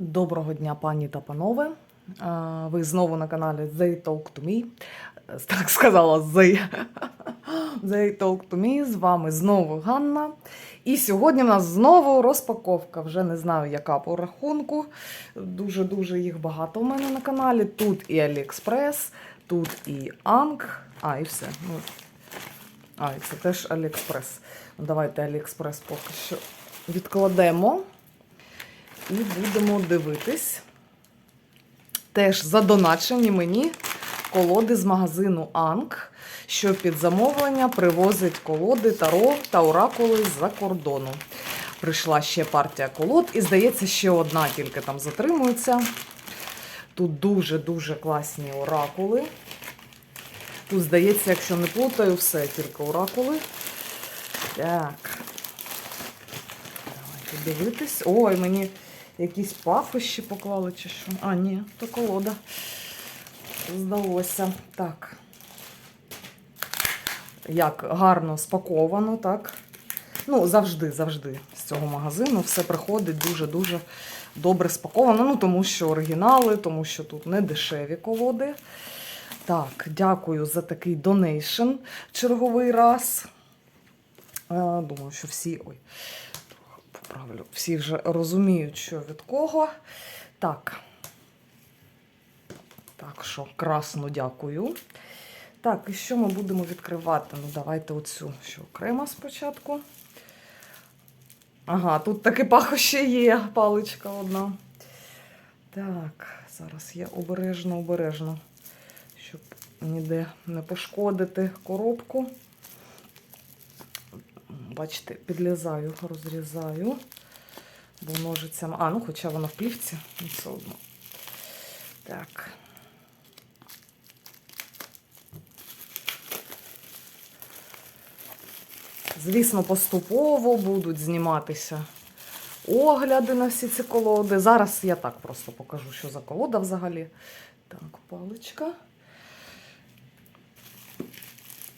Доброго дня, пані та панове. Ви знову на каналі They Talk to Me. Е, Так сказала They. They Talk to Me. З вами знову Ганна. І сьогодні в нас знову розпаковка. Вже не знаю, яка по рахунку. Дуже-дуже їх багато у мене на каналі. Тут і AliExpress, тут і Анг. А, і все. Ну, а, і це теж. Ну, Давайте AliExpress поки що відкладемо. І будемо дивитись. Теж задоначені мені колоди з магазину Анг, що під замовлення привозить колоди Таро та оракули з-за кордону. Прийшла ще партія колод, і здається, ще одна тільки там затримується. Тут дуже-дуже класні оракули. Тут, здається, якщо не плутаю, все тільки оракули. Так. Давайте дивитись. Ой, мені якісь пахощі поклали чи що. А, ні, то колода. Здалося. Так. Як гарно спаковано, так. Ну, завжди, завжди з цього магазину все приходить дуже-дуже добре спаковано. Ну, тому що оригінали, тому що тут не дешеві колоди. Так, дякую за такий донейшн черговий раз. Е, Думаю, що всі. Ой, поправлю. Всі вже розуміють, що від кого. Так. Так що красно дякую. Так, і що ми будемо відкривати? Ну, давайте оцю, що окремо спочатку. Ага, тут таки пахощі є, паличка одна. Так, зараз я обережно, обережно, щоб ніде не пошкодити коробку. Бачите, підлізаю, розрізаю, бо ножицями. А, ну хоча вона в плівці, ну все одно. Так. Звісно, поступово будуть зніматися огляди на всі ці колоди. Зараз я так просто покажу, що за колода взагалі. Так, паличка.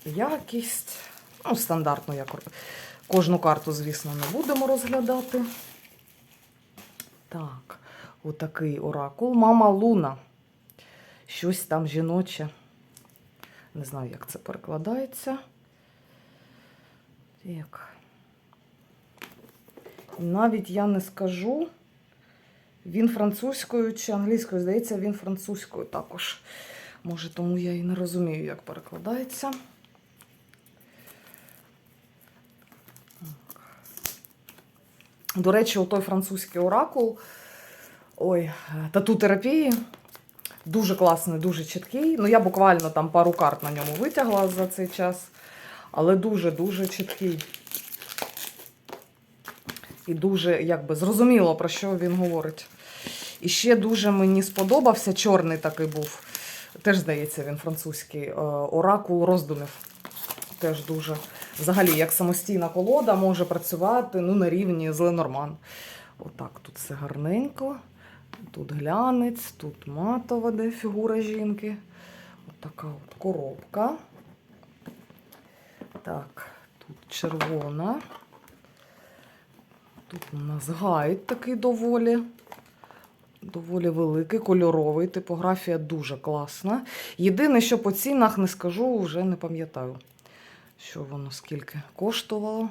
Якість. Ну, стандартно, як кожну карту, звісно, не будемо розглядати. Так, отакий оракул. Мама Луна. Щось там жіноче. Не знаю, як це перекладається. Так. Навіть я не скажу, він французькою чи англійською, здається, він французькою також. Може, тому я і не розумію, як перекладається. До речі, той французький оракул, ой, тату терапії. Дуже класний, дуже чіткий. Ну, я буквально там пару карт на ньому витягла за цей час, але дуже-дуже чіткий. І дуже якби зрозуміло, про що він говорить. І ще дуже мені сподобався, чорний такий був. Теж, здається, він французький е, оракул роздумів. Теж дуже. Взагалі, як самостійна колода може працювати ну, на рівні з Ленорман. Отак, тут все гарненько. Тут глянець, тут матова, де фігура жінки. Отака от коробка. Так, тут червона. Тут у нас гайд такий доволі. Доволі великий, кольоровий. Типографія дуже класна. Єдине, що по цінах не скажу, вже не пам'ятаю, що воно скільки коштувало.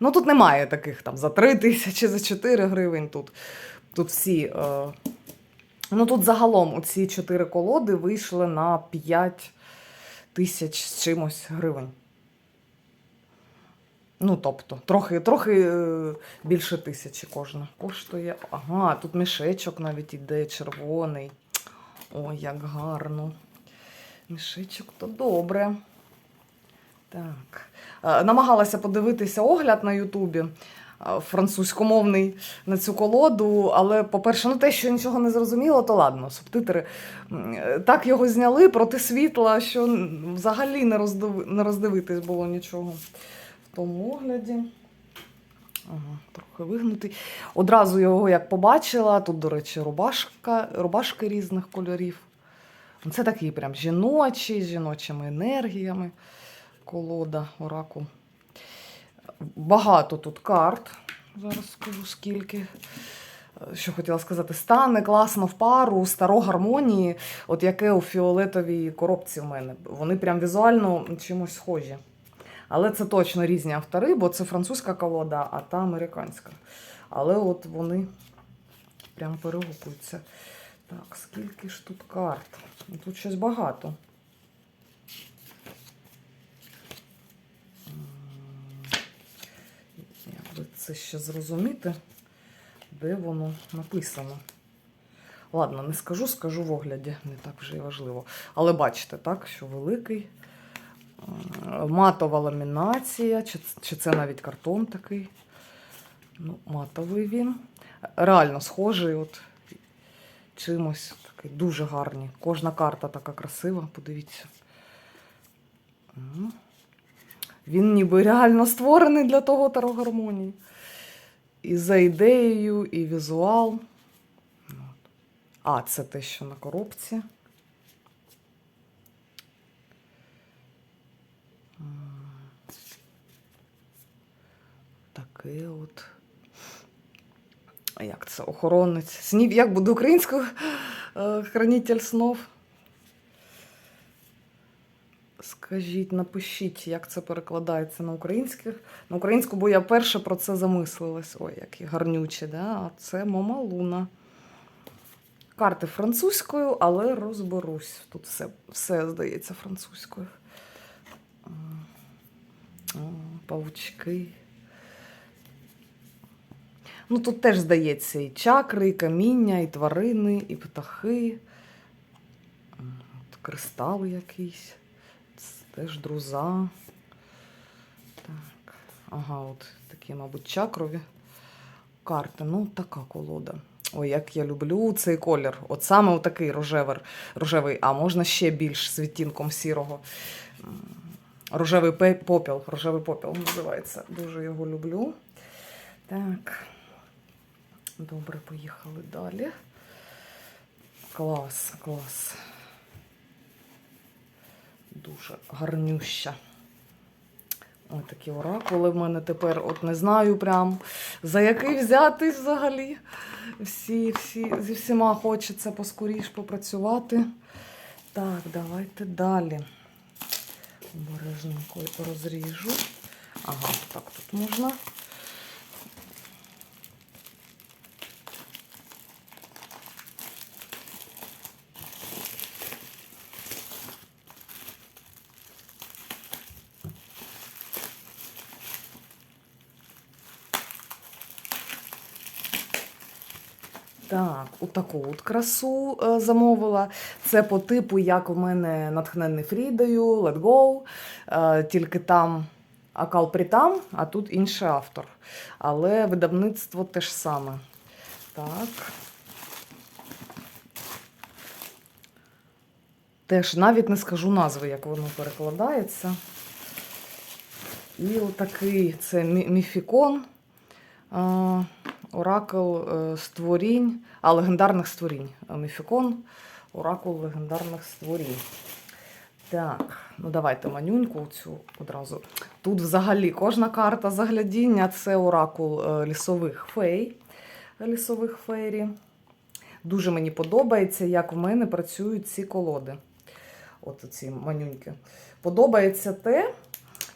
Ну, тут немає таких там за 3 тисячі, за 4 гривень. Тут, тут всі. Е... Ну, тут загалом ці 4 колоди вийшли на 5 тисяч з чимось гривень. Ну, тобто, трохи, трохи е, більше тисячі кожна коштує. Ага, тут мішечок навіть іде червоний. Ой, як гарно. Мішечок то добре. Так. Е, Намагалася подивитися огляд на Ютубі е, французькомовний на цю колоду, але, по-перше, ну те, що нічого не зрозуміло, то ладно, субтитри е, так його зняли проти світла, що взагалі не, роздиви, не роздивитись було нічого в тому огляді. Ага, трохи вигнутий. Одразу його як побачила, тут, до речі, рубашка, рубашки різних кольорів. Це такий прям жіночий, з жіночими енергіями. Колода, оракул. Багато тут карт. Зараз скажу скільки. е, що хотіла сказати, стане класно в пару старо гармонії, от яке у фіолетовій коробці в мене. Вони прям візуально чимось схожі. Але це точно різні автори, бо це французька колода, а та американська. Але от вони прям перегукуються. Так, скільки ж тут карт? Тут щось багато. Це ще зрозуміти, де воно написано. Ладно, не скажу, скажу в огляді, не так вже і важливо. Але бачите, так, що великий. Матова ламінація, чи, чи це навіть картон такий. Ну, матовий він. Реально схожий, от чимось такий дуже гарний. Кожна карта така красива, подивіться. Він ніби реально створений для того таро гармонії. І за ідеєю, і візуал. А, це те, що на коробці. Таке от. Як це? Охоронець. Снів, як буде українською? Е, Хранитель снов. Скажіть, напишіть, як це перекладається на українських. На українську, бо я перше про це замислилась. Ой, які гарнючі, да? а це Мома Луна. Карти французькою, але розберусь. Тут все, все здається, французькою. О, Павучки. Ну, тут теж здається і чакри, і каміння, і тварини, і птахи. От кристал якийсь. Теж друза. Так. Ага, от такі, мабуть, чакрові карти. Ну, така колода. Ой, як я люблю цей колір. От саме отакий рожевий, рожевий, а можна ще більш з відтінком сірого. Рожевий попіл. Рожевий попіл називається. Дуже його люблю. Так. Добре, поїхали далі. Клас, клас. Дуже гарнюща. Ось такі оракули в мене тепер. От не знаю прям за який взятись взагалі. Всі, всі, зі всіма хочеться поскоріш попрацювати. Так, давайте далі. Обережненько розріжу. Ага, так тут можна. Так, отаку от красу е, замовила. Це по типу, як в мене натхнений Фрідою, Let Go. Е, тільки там Акал Притам, а тут інший автор. Але видавництво те ж саме. Так. Теж навіть не скажу назви, як воно перекладається. І отакий це міфікон. Оракул е, створінь, а легендарних створінь. Міфікон, оракул легендарних створінь. Так, ну давайте манюньку цю одразу. Тут взагалі кожна карта заглядіння це оракул е, лісових фей, лісових фейрі. Дуже мені подобається, як в мене працюють ці колоди. От ці манюньки. Подобається те,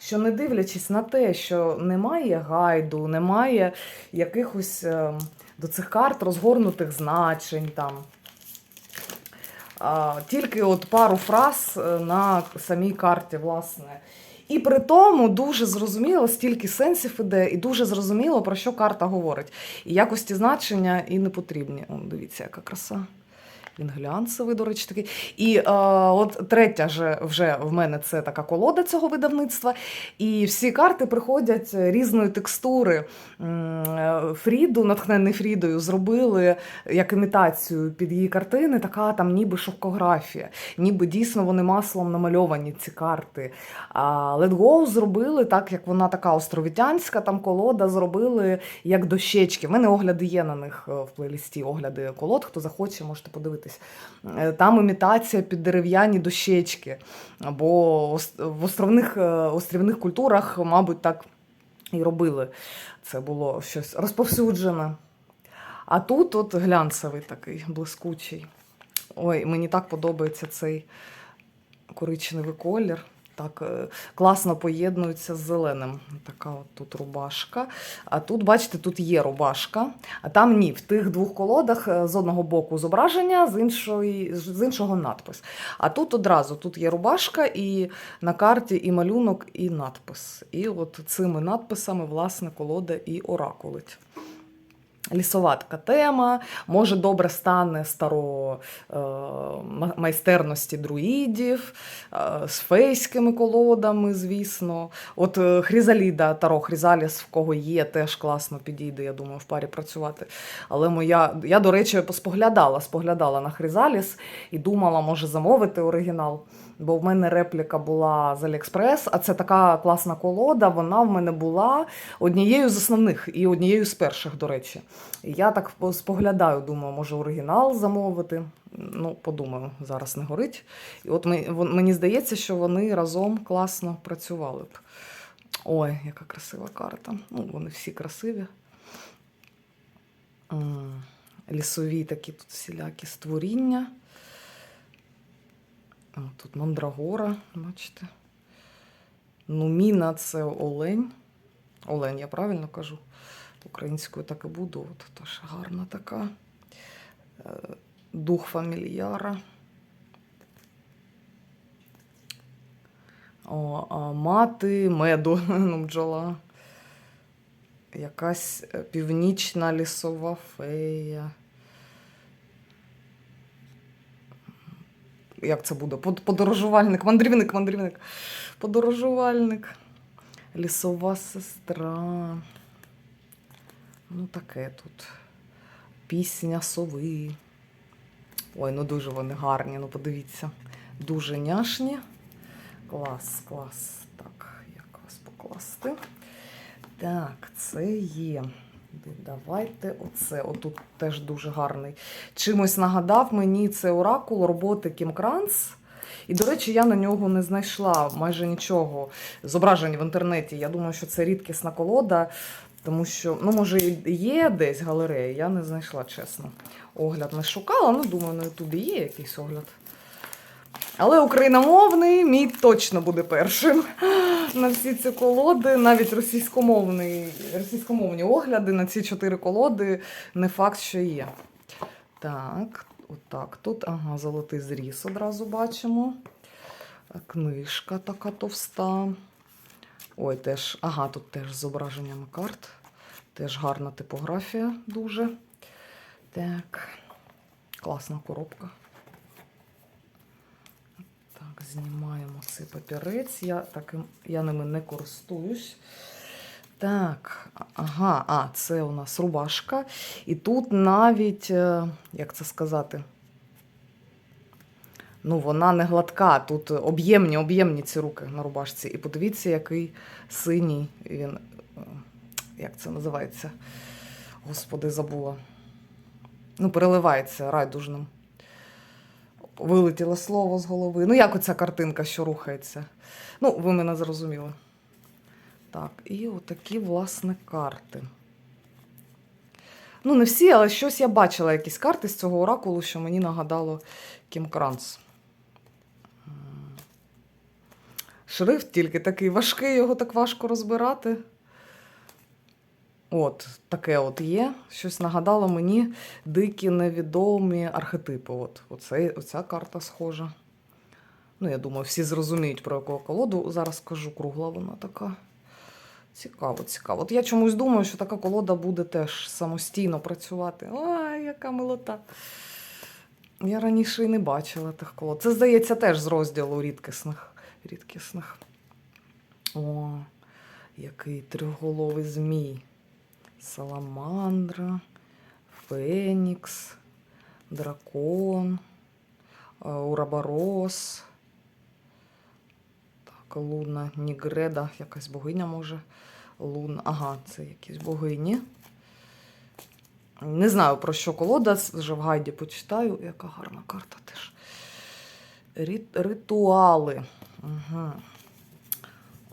що не дивлячись на те, що немає гайду, немає якихось е, до цих карт розгорнутих значень там. Тільки от пару фраз е, на самій карті, власне. І при тому дуже зрозуміло, стільки сенсів іде, і дуже зрозуміло, про що карта говорить. І якості значення і не потрібні. О, дивіться, яка краса. Він глянцевий, до речі, такий. І е, от третя же вже в мене це така колода цього видавництва. І всі карти приходять різної текстури. Е, Фріду, натхнений Фрідою, зробили як імітацію під її картини, така там ніби шовкографія. Ніби дійсно вони маслом намальовані ці карти. А Let Go зробили так, як вона така островітянська, там колода зробили як дощечки. В мене огляди є на них е, в плейлісті, огляди колод. Хто захоче, можете подивитись. Е, Там імітація під дерев'яні дощечки. Бо в островних, е, острівних культурах, мабуть, так і робили. Це було щось розповсюджене. А тут от глянцевий такий, блискучий. Ой, мені так подобається цей коричневий колір. Так е, класно поєднується з зеленим. Така от тут рубашка. А тут, бачите, тут є рубашка, а там ні. В тих двох колодах е, з одного боку зображення, з, іншої, з іншого надпис. А тут одразу тут є рубашка, і на карті і малюнок, і надпис. І от цими надписами, власне, колода і оракулить. Лісова така тема, може добре стане старо е, майстерності друїдів, е, з фейськими колодами, звісно. От е, Хрізаліда, Таро Хрізаліс, в кого є, теж класно підійде, я думаю, в парі працювати. Але моя, я, до речі, споглядала, споглядала на Хрізаліс і думала, може замовити оригінал. Бо в мене репліка була з Аліекспрес, а це така класна колода. Вона в мене була однією з основних і однією з перших, до речі. Я так споглядаю, думаю, може оригінал замовити. Ну, подумаю, зараз не горить. І от мені здається, що вони разом класно працювали б. Ой, яка красива карта. Ну, вони всі красиві. Лісові такі тут всілякі створіння. Тут мандрагора, бачите. Нуміна це олень. Олень, я правильно кажу. Українською так і буду. От теж гарна така. Е, Дух фамільяра. О, а мати меду, ну, бджола. Якась е, північна лісова фея. Як це буде? Подорожувальник, мандрівник, мандрівник. Подорожувальник. Лісова сестра. Ну, таке тут. Пісня сови. Ой, ну дуже вони гарні, ну подивіться. Дуже няшні. Клас, клас. Так, як вас покласти? Так, це є. Давайте оце. Отут теж дуже гарний. Чимось нагадав мені це оракул роботи Кім Кранц. І, до речі, я на нього не знайшла майже нічого зображень в інтернеті. Я думаю, що це рідкісна колода, тому що, ну, може, є десь галерея, я не знайшла, чесно. Огляд не шукала, ну, думаю, на Ютубі є якийсь огляд. Але україномовний мій точно буде першим на всі ці колоди. Навіть російськомовний, російськомовні огляди на ці чотири колоди не факт, що є. Так, отак. Тут ага, золотий зріз одразу бачимо. Книжка така товста. Ой, теж, ага, тут теж з зображеннями карт. Теж гарна типографія дуже. Так, класна коробка. Так, знімаємо цей папірець. Я таким, я ними не користуюсь. Так, ага, а, це у нас рубашка. І тут навіть, е, як це сказати, ну, вона не гладка, тут об'ємні, об'ємні ці руки на рубашці. І подивіться, який синій він. е, Як це називається? Господи, забула. Ну, переливається райдужним. Вилетіло слово з голови. Ну, як оця картинка, що рухається. Ну, ви мене зрозуміли. Так, і отакі, власне, карти. Ну, не всі, але щось я бачила якісь карти з цього оракулу, що мені нагадало Кім Кранц. Шрифт тільки такий важкий, його так важко розбирати. От, таке от є. Щось нагадало мені дикі невідомі архетипи. От, оце, оця карта схожа. Ну, я думаю, всі зрозуміють, про яку колоду зараз кажу. Кругла вона така. Цікаво, цікаво. От я чомусь думаю, що така колода буде теж самостійно працювати. Ой, яка милота. Я раніше і не бачила тих колод. Це, здається, теж з розділу рідкісних. рідкісних. О, який трьохголовий змій. Саламандра, Фенікс, Дракон, е, Ураборос. Так, Луна Нігреда, якась богиня може. Луна. Ага, це якісь богині. Не знаю, про що колода, вже в гайді почитаю. Яка гарна карта теж. Рит, ритуали. Угу.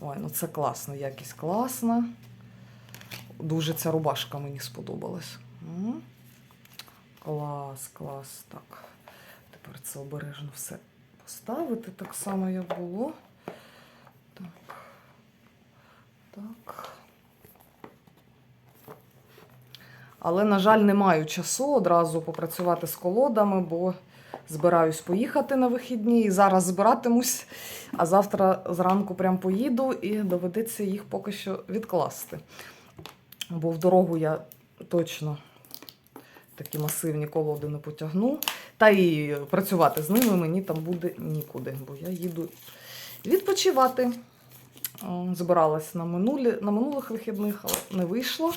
Ой, ну це класно, якість класна. Дуже ця рубашка мені сподобалась. М. Клас, клас. Так. Тепер це обережно все поставити так само, як було. Так. Так. Але, на жаль, не маю часу одразу попрацювати з колодами, бо збираюсь поїхати на вихідні. І зараз збиратимусь, а завтра зранку прям поїду і доведеться їх поки що відкласти. Бо в дорогу я точно такі масивні колоди не потягну. Та і працювати з ними мені там буде нікуди, бо я їду відпочивати. Збиралась на, минулі, на минулих вихідних, але не вийшло.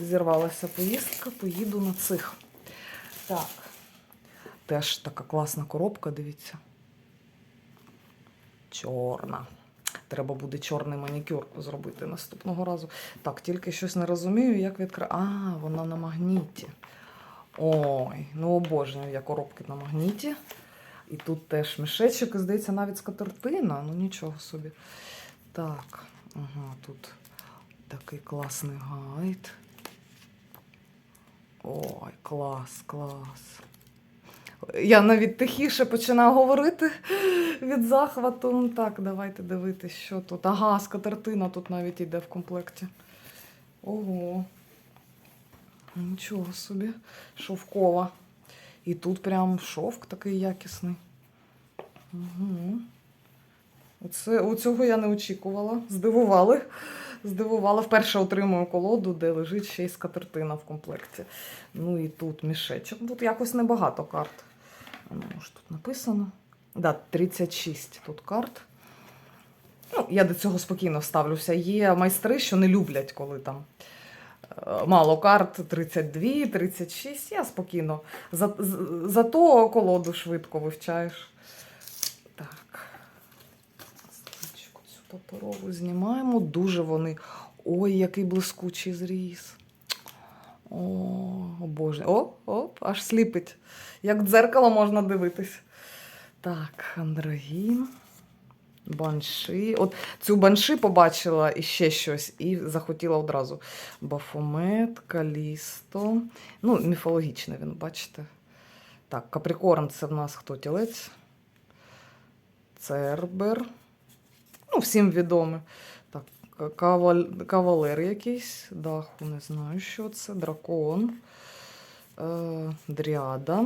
Зірвалася поїздка, поїду на цих. Так. Теж така класна коробка, дивіться. Чорна. Треба буде чорний манікюр зробити наступного разу. Так, тільки щось не розумію, як відкрити. А, вона на магніті. Ой, ну обожнюю я коробки на магніті. І тут теж мішечок, здається, навіть скатертина. Ну нічого собі. Так, ага, тут такий класний гайд. Ой, клас, клас. Я навіть тихіше починаю говорити від захвату. Ну так, давайте дивитись, що тут. Ага, скатертина тут навіть йде в комплекті. Ого. Нічого собі. Шовкова. І тут прям шовк такий якісний. Угу. Оце, оцього я не очікувала. Здивували. Здивувала. Вперше отримую колоду, де лежить ще й скатертина в комплекті. Ну і тут мішечок. Тут якось небагато карт. Що тут написано? Да, 36 тут карт. Ну, я до цього спокійно ставлюся. Є майстри, що не люблять, коли там е, мало карт 32, 36. Я спокійно. За, зато колоду швидко вивчаєш. Так. Цю паперову знімаємо. Дуже вони. Ой, який блискучий зріз. О, боже. О, оп, аж сліпить. Як дзеркало можна дивитись. Так, Андрогін. Банши. От цю банши побачила і ще щось, і захотіла одразу. Бафомет, Калісто. Ну, міфологічний він, бачите. Так, Каприкорн це в нас хто тілець? Цербер. Ну, всім відомий. Так, каваль... кавалер якийсь. Даху, не знаю, що це. Дракон. Е, дріада.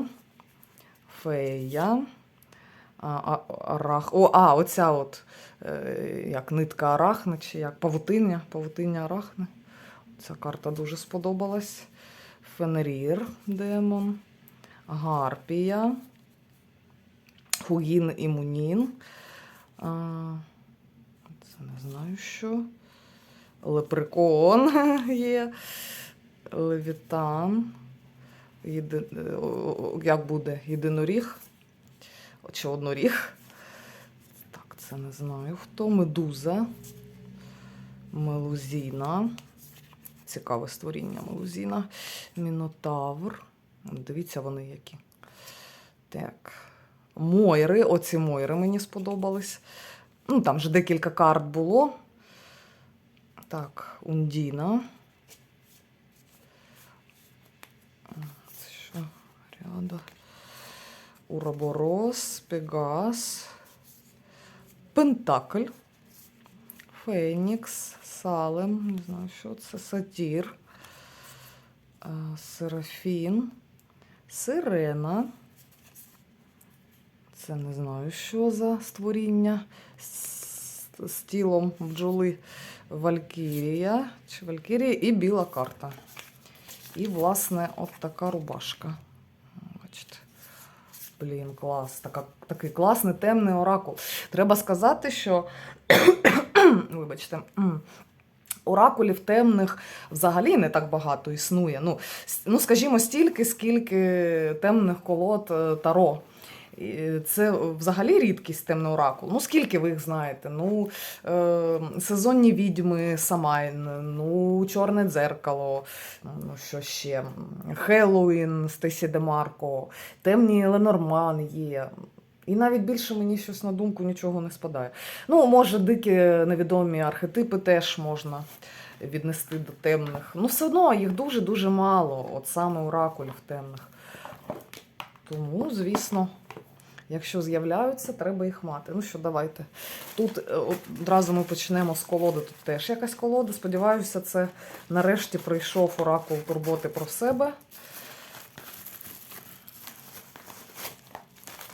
Фея. А, арах... О, а, оця от е, як нитка арахни, чи як павутиння, павутиння арахни. Ця карта дуже сподобалась. Фенрір, демон. Гарпія. Хугін і Мунін. А, це не знаю що. Лепрекон є. Левітан. Єди... е, Як буде? Єдиноріг? Чи одноріг? Так, це не знаю хто. Медуза. Мелузіна. Цікаве створіння Мелузіна. Мінотавр. Дивіться, вони які. Так. Мойри. Оці Мойри мені сподобались. Ну, там вже декілька карт було. Так, Ундіна. Це що? Ряда. Уроборос, Пегас, Пентакль, Фенікс, Салем, не знаю, що це, Сатір, е, Серафін, Сирена. Це не знаю, що за створіння з тілом бджоли Валькірія, чи Валькірія і біла карта. І, власне, от така рубашка. Блін, клас. Така, такий класний темний оракул. Треба сказати, що вибачте. Оракулів темних взагалі не так багато існує. Ну, ну скажімо, стільки, скільки темних колод е, Таро. Це взагалі рідкість темний оракул. Ну, скільки ви їх знаєте? Ну, е, сезонні відьми Самайн, ну, Чорне дзеркало, ну, що ще? Хеллоуін Стесі Демарко, Темні Ленорман є. І навіть більше мені щось на думку нічого не спадає. Ну, може, дикі невідомі архетипи теж можна віднести до темних. Ну, все одно їх дуже-дуже мало, от саме оракулів темних. Тому, звісно, якщо з'являються, треба їх мати. Ну що, давайте. Тут е, одразу ми почнемо з колоди. Тут теж якась колода. Сподіваюся, це нарешті прийшов оракул турботи про себе.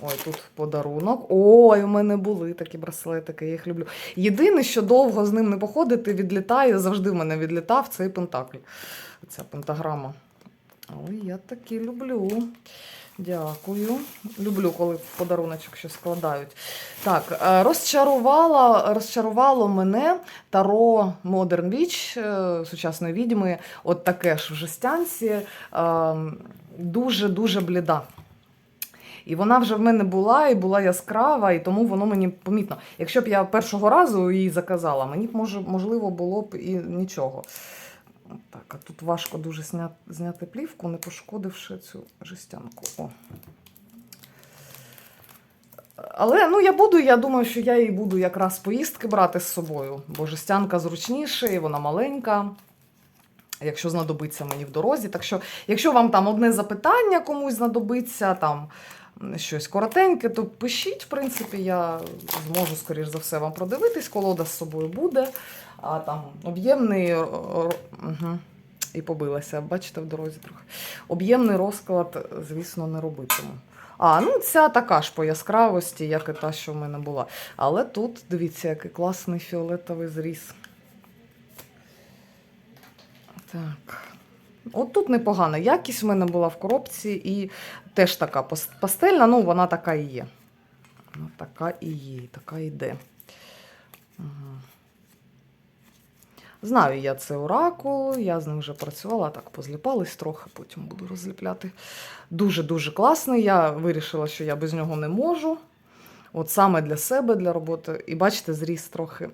Ой, тут подарунок. Ой, у мене були такі браслетики, я їх люблю. Єдине, що довго з ним не походити, відлітає, завжди в мене відлітав цей пентакль. Ця пентаграма. Ой, я такі люблю. Дякую. Люблю, коли в подаруночок щось складають. Так, е, розчарувала, розчарувало мене Таро Modern Witch, е, сучасної відьми, от таке ж в жестянці, дуже-дуже бліда. І вона вже в мене була і була яскрава, і тому воно мені помітно. Якщо б я першого разу її заказала, мені б можливо було б і нічого. Так, а тут важко дуже зня... зняти плівку, не пошкодивши цю жестянку. О. Але ну я буду, я думаю, що я її буду якраз поїздки брати з собою, бо жестянка зручніша і вона маленька. Якщо знадобиться мені в дорозі. Так що, якщо вам там одне запитання комусь знадобиться, там щось коротеньке, то пишіть, в принципі, я зможу, скоріш за все, вам продивитись, колода з собою буде. А там об'ємний угу. і побилася, бачите, в дорозі трохи. Об'ємний розклад, звісно, не робитиму. А, ну ця така ж по яскравості, як і та, що в мене була. Але тут, дивіться, який класний фіолетовий зріз. Так. От тут непогана якість в мене була в коробці, і теж така пастельна, ну вона така і є. Вона така і є, така йде. Ага. Знаю я це оракул, я з ним вже працювала, так позліпались трохи, потім буду розліпляти. Дуже-дуже класний. Я вирішила, що я без нього не можу. От саме для себе, для роботи. І бачите, зріс трохи.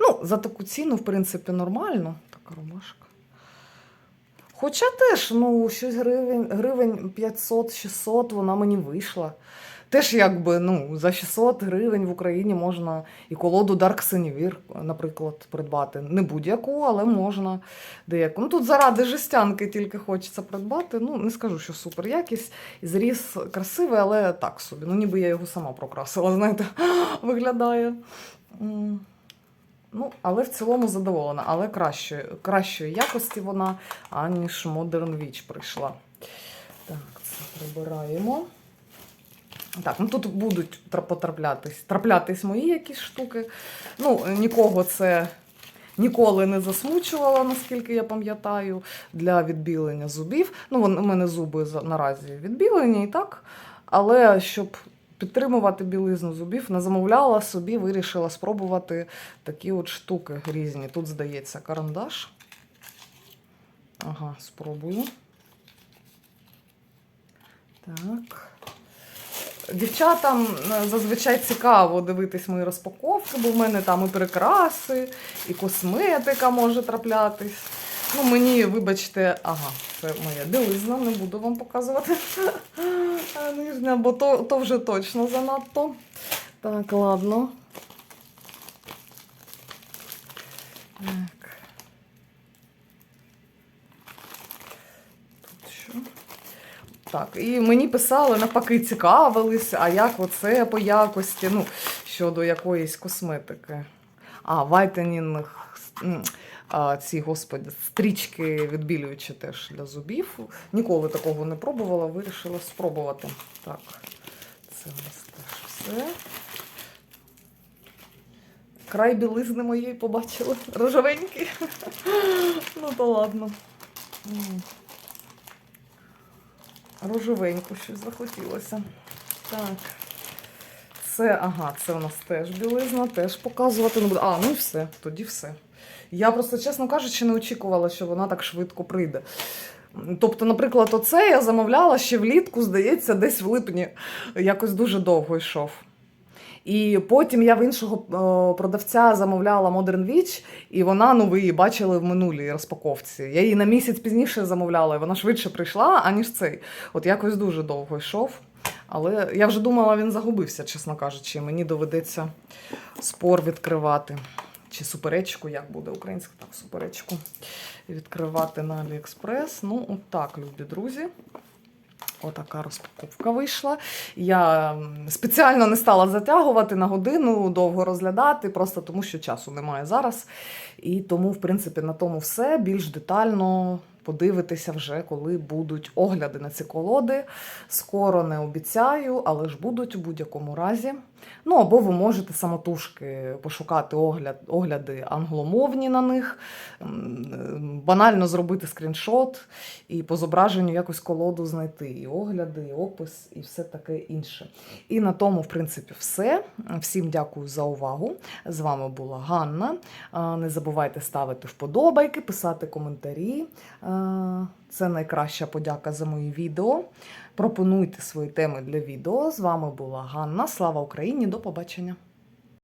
Ну, за таку ціну, в принципі, нормально. Така ромашка. Хоча теж, ну, щось гривень, гривень 500-600 вона мені вийшла. Теж якби ну, за 600 гривень в Україні можна і колоду Dark Синівір, наприклад, придбати. Не будь-яку, але можна деяку. Ну тут заради жестянки тільки хочеться придбати. Ну, не скажу, що супер якість. І зріз красивий, але так собі. Ну, ніби я його сама прокрасила, знаєте, виглядає. Ну, але в цілому задоволена, але кращої, кращої якості вона, аніж Modern Witch прийшла. Так, це прибираємо. Так, ну тут будуть потраплятись, траплятись мої якісь штуки. Ну, нікого це ніколи не засмучувало, наскільки я пам'ятаю, для відбілення зубів. Ну, у мене зуби наразі відбілені і так. Але щоб підтримувати білизну зубів, не замовляла собі, вирішила спробувати такі от штуки різні. Тут, здається, карандаш. Ага, спробую. Так. Дівчатам е, зазвичай цікаво дивитись мої розпаковки, бо в мене там і прикраси, і косметика може траплятись. Ну, мені, вибачте, ага, це моя білизна, не буду вам показувати. Нижня, бо то, то вже точно занадто. Так, ладно. Так. Тут що? Так, і мені писали, навпаки, цікавились, а як оце по якості, ну, щодо якоїсь косметики. А, вайтенінг, а, ці, господи, стрічки відбілюючі теж для зубів. Ніколи такого не пробувала, вирішила спробувати. Так, це у нас теж все. Край білизни моєї побачили. Рожевенький. Ну то ладно. Рожевеньку щось захотілося. Так. Це, ага, це у нас теж білизна, теж показувати не буду. А, ну і все, тоді все. Я просто, чесно кажучи, не очікувала, що вона так швидко прийде. Тобто, наприклад, оце я замовляла ще влітку, здається, десь в липні. Якось дуже довго йшов. І потім я в іншого о, продавця замовляла Modern Witch, і вона, ну ви її бачили в минулій розпаковці. Я її на місяць пізніше замовляла, і вона швидше прийшла, аніж цей. От якось дуже довго йшов. Але я вже думала, він загубився, чесно кажучи. Мені доведеться спор відкривати. Чи суперечку, як буде українська, так, суперечку відкривати на Аліекспрес. Ну, от так, любі друзі. Отака розпаковка вийшла. Я спеціально не стала затягувати на годину, довго розглядати, просто тому що часу немає зараз. І тому, в принципі, на тому все більш детально подивитися вже, коли будуть огляди на ці колоди. Скоро не обіцяю, але ж будуть у будь-якому разі. Ну або ви можете самотужки пошукати огляд, огляди англомовні на них, банально зробити скріншот і по зображенню якось колоду знайти. І огляди, і опис, і все таке інше. І на тому, в принципі, все. Всім дякую за увагу. З вами була Ганна. Не забувайте ставити вподобайки, писати коментарі. Це найкраща подяка за мої відео. Пропонуйте свої теми для відео. З вами була Ганна. Слава Україні! До побачення!